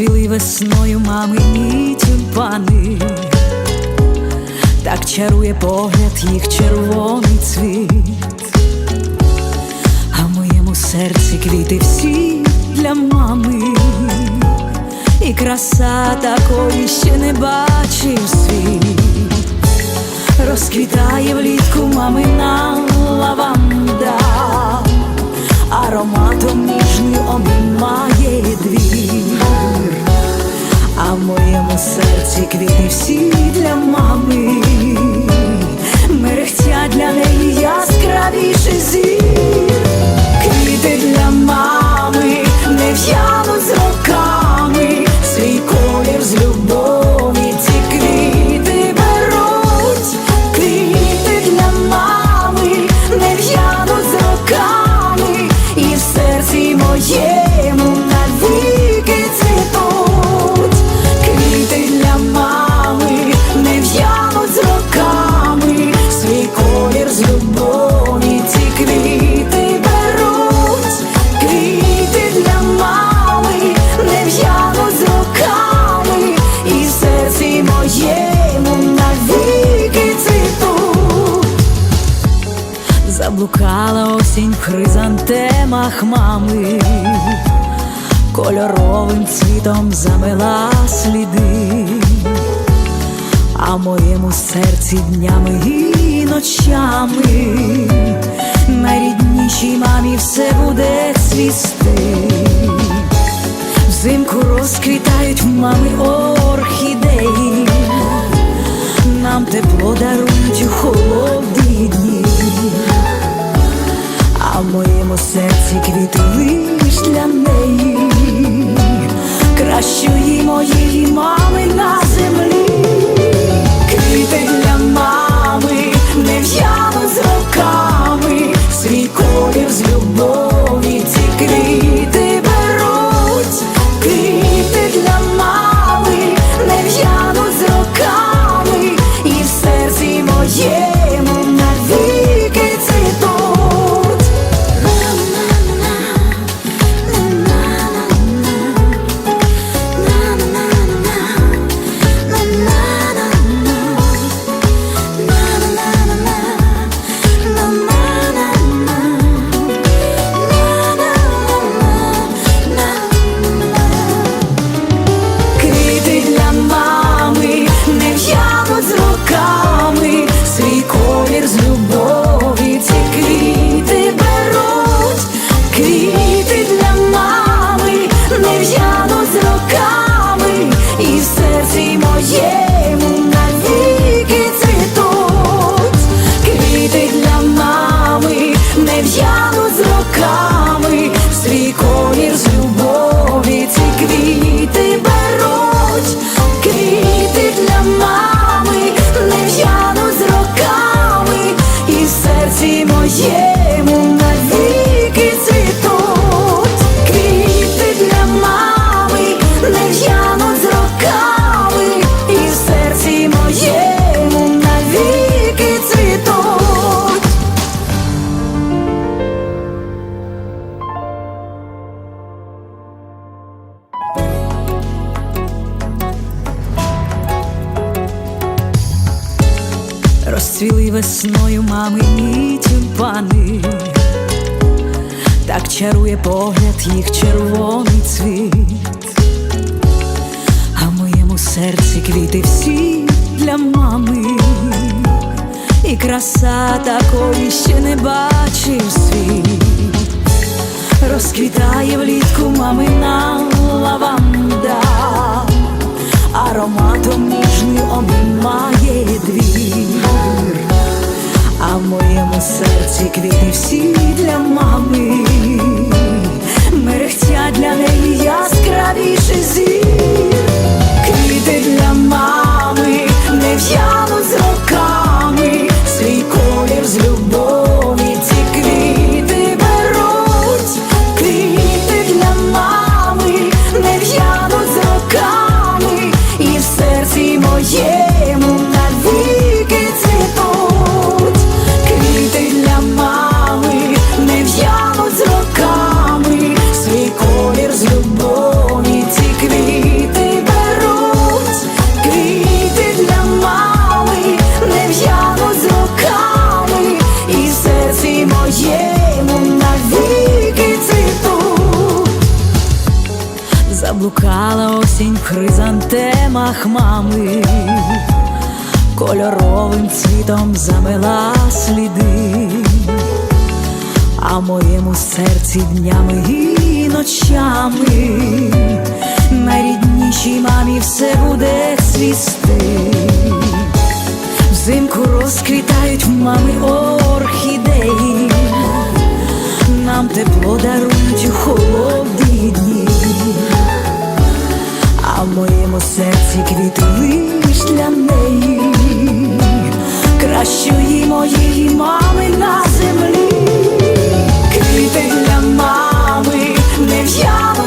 розцвіли весною мамині тюльпани, так чарує погляд їх червоний цвіт, а в моєму серці квіти всі для мами, і краса такої ще не бачив світ. Розквітає влітку мамина лаванда, ароматом ніжний обіймає а в моєму серці квіти всі для мами, мерехтять для неї яскравіший зір, квіти для мами не в'януть з роками, свій колір з любові ці квіти беруть, квіти для мами не в'януть з роками, і в серці моєму Заблукала осінь в хризантемах мами, кольоровим цвітом замила сліди, а моєму серці днями і ночами, найріднішій мамі все буде цвісти. Взимку розквітають мами орхідеї, квіти Розцвіли весною мамині тюльпани, так чарує погляд їх червоний цвіт, а в моєму серці квіти всі для мами, і краса такої ще не бачив світ. Розквітає влітку мамина лаванда, ароматом ніжний обіймає двір, а в моєму серці квіти всі для мами, мерехтять для неї яскравіший зір, квіти для мами не в'януть з роками, свій колір з любові ці квіти беруть, квіти для мами не в'януть з роками, і в серці моєму хризантемах мами, кольоровим цвітом замила сліди, а в моєму серці днями і ночами найріднішій мамі все буде цвісти. Взимку розквітають в мами орхідеї, ти лиш для неї, кращої моєї мами на землі, квіти для мами, не в'яни.